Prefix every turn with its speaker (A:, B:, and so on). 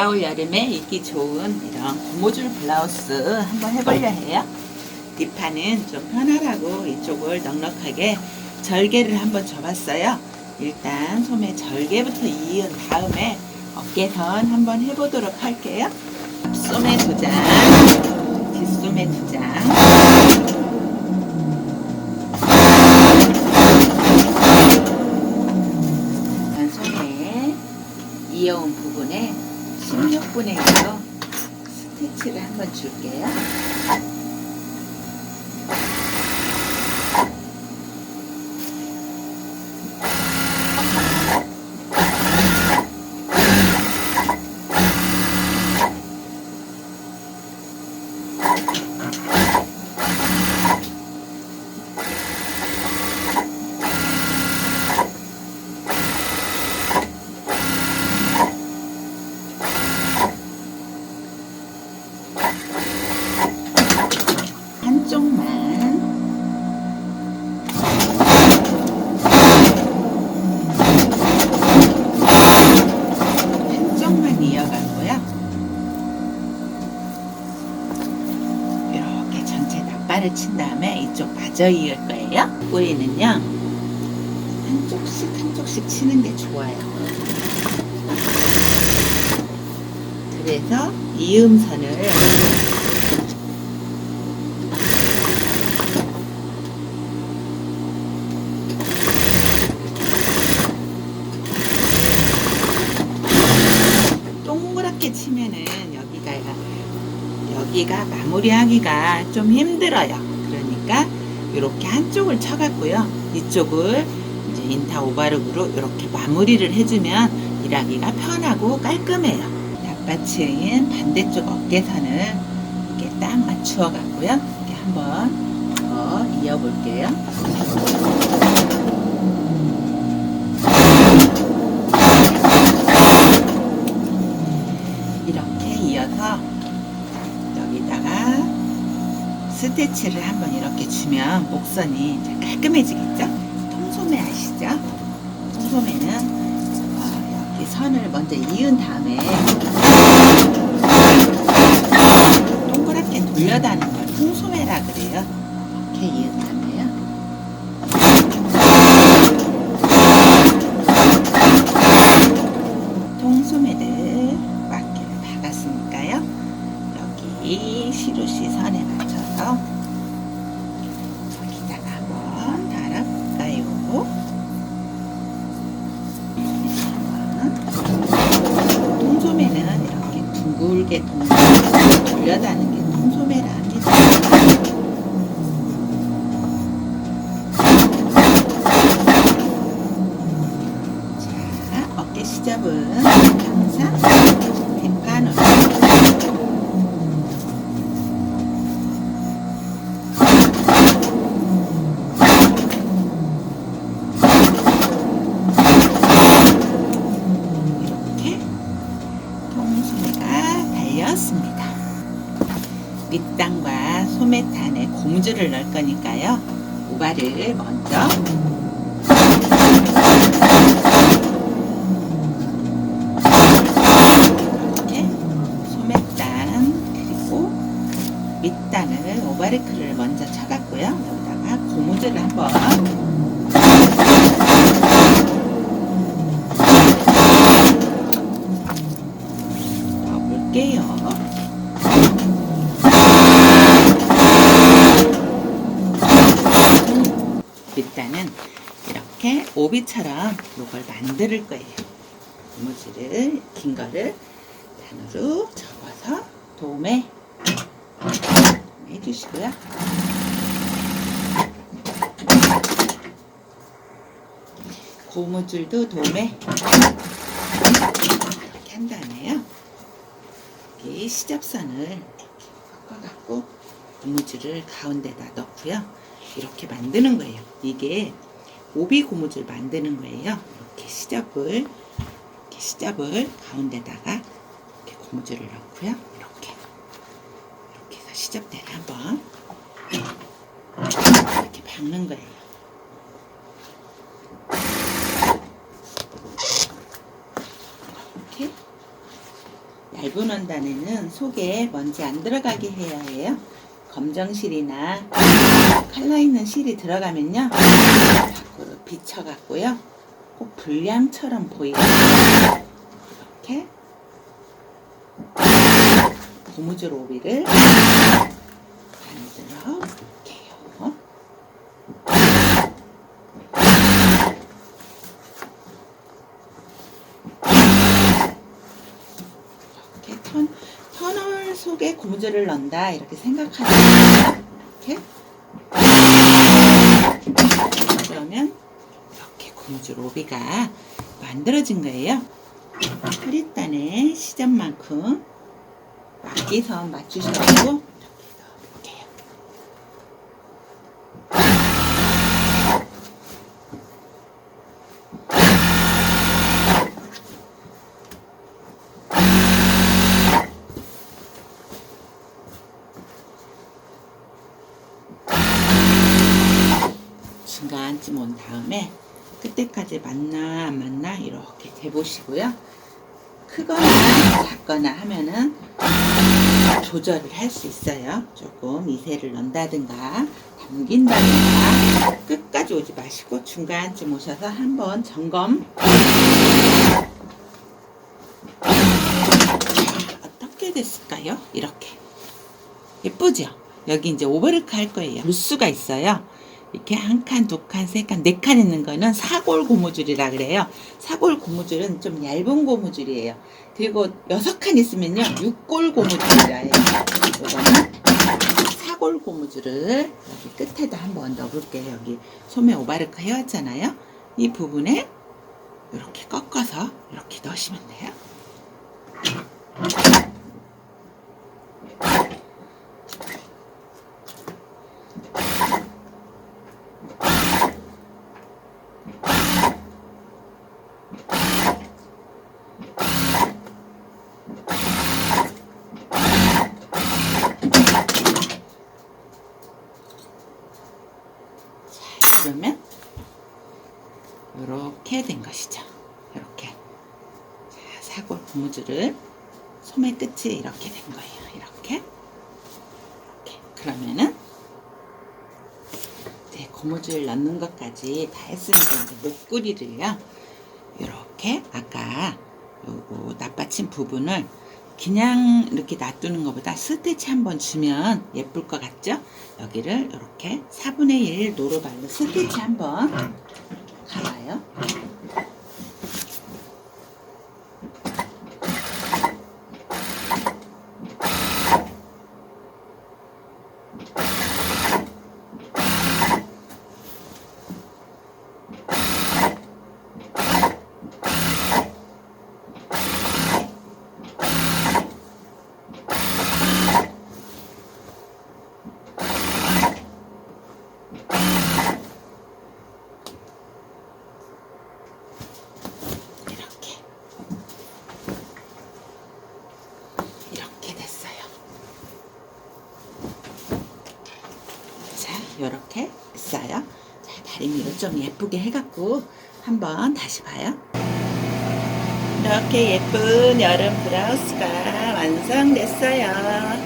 A: 다가올 여름에 입기 좋은 이런 고무줄 블라우스 한번 해보려 해요. 뒷판은 좀 편하라고 이쪽을 넉넉하게 절개를 한번 줘봤어요. 일단 소매 절개부터 이은 다음에 어깨선 한번 해보도록 할게요. 앞소매 두 장, 뒷소매 두 장. 소매 이어온 부분에 16분의 1로 스티치를 한번 줄게요. 닭발을 친 다음에 이쪽 마저 이을 거예요. 꼬리는요 한쪽씩 한쪽씩 치는 게 좋아요. 그래서 이음선을 동그랗게 치면은 여기가 여기가 마무리하기가 좀 힘들어요. 그러니까 이렇게 한쪽을 쳐갖고요. 이쪽을 이제 인타 오바르그로 이렇게 마무리를 해주면 일하기가 편하고 깔끔해요. 닭받침 반대쪽 어깨선을 이렇게 딱 맞추어 갖고요. 이렇게 한번 더 이어볼게요. 스티치를 한번 이렇게 주면 목선이 이제 깔끔해지겠죠? 통소매 아시죠? 통소매는 어, 여기 선을 먼저 이은 다음에 동그랗게 돌려다는 걸 통소매라 그래요. 이렇게 이은 다음에 给不要担心 달렸습니다. 밑단과 소매탄에 고무줄을 넣을 거니까요. 오바를 먼저 이렇게 소매단 그리고 밑단을 오바리크를 먼저 쳐갖고요. 여기다가 고무줄을 한번 넣어볼게요. 밑단은 이렇게 오비처럼 이걸 만들 거예요. 고무줄을 긴 거를 단으로 접어서 도매 해주시고요. 고무줄도 도매 이렇게 한 다음에요. 여기 시접선을 이렇게 꺾어갖고 고무줄을 가운데다 넣고요. 이렇게 만드는 거예요. 이게 오비 고무줄 만드는 거예요. 이렇게 시접을 이렇게 시접을 가운데다가 이렇게 고무줄을 넣고요. 이렇게 이렇게 해서 시접대를 한번 이렇게 박는 거예요. 이렇게 얇은 원단에는 속에 먼지 안 들어가게 해야 해요. 검정실이나 칼라 있는 실이 들어가면요. 밖으로 비쳐갖고요. 꼭 불량처럼 보이게 이렇게 고무줄 오비를 만들어 볼게요. 이렇게 턴, 터널 속에 고무줄을 넣는다 이렇게 생각하시면 이렇게 고무줄 오비가 만들어진 거예요. 막기선 맞추셔고 이렇게 넣어볼게요. 중간쯤 온 다음에 끝에까지 맞나 안 맞나 이렇게 재보시고요. 크거나 작거나 하면은 조절을 할 수 있어요. 조금 미세를 넣는다든가 당긴다든가 끝까지 오지 마시고 중간쯤 오셔서 한번 점검 자, 어떻게 됐을까요? 이렇게 예쁘죠? 여기 이제 오버르크 할 거예요. 루스가 있어요. 이렇게 한 칸, 두 칸, 세 칸, 네 칸 있는 거는 사골 고무줄이라 그래요. 사골 고무줄은 좀 얇은 고무줄이에요. 그리고 여섯 칸 있으면요, 육골 고무줄이라 해요. 이거는 사골 고무줄을 여기 끝에다 한번 넣어볼게요. 여기 소매 오바르크 해왔잖아요. 이 부분에 이렇게 꺾어서 이렇게 넣으시면 돼요. 그러면 이렇게 된 것이죠. 이렇게 자, 사골 고무줄을 소매 끝이 이렇게 된 거예요. 이렇게 이렇게 그러면은 이제 고무줄 넣는 것까지 다 했으니까 이제 목구리를요. 이렇게 아까 요거 납받침 부분을 그냥 이렇게 놔두는 것보다 스티치 한번 주면 예쁠 것 같죠? 여기를 이렇게 4분의 1 노루 발로 스티치 한번 가봐요. 이렇게 됐어요. 자, 다리미를 좀 예쁘게 해갖고 한번 다시 봐요. 이렇게 예쁜 여름 브라우스가 완성됐어요.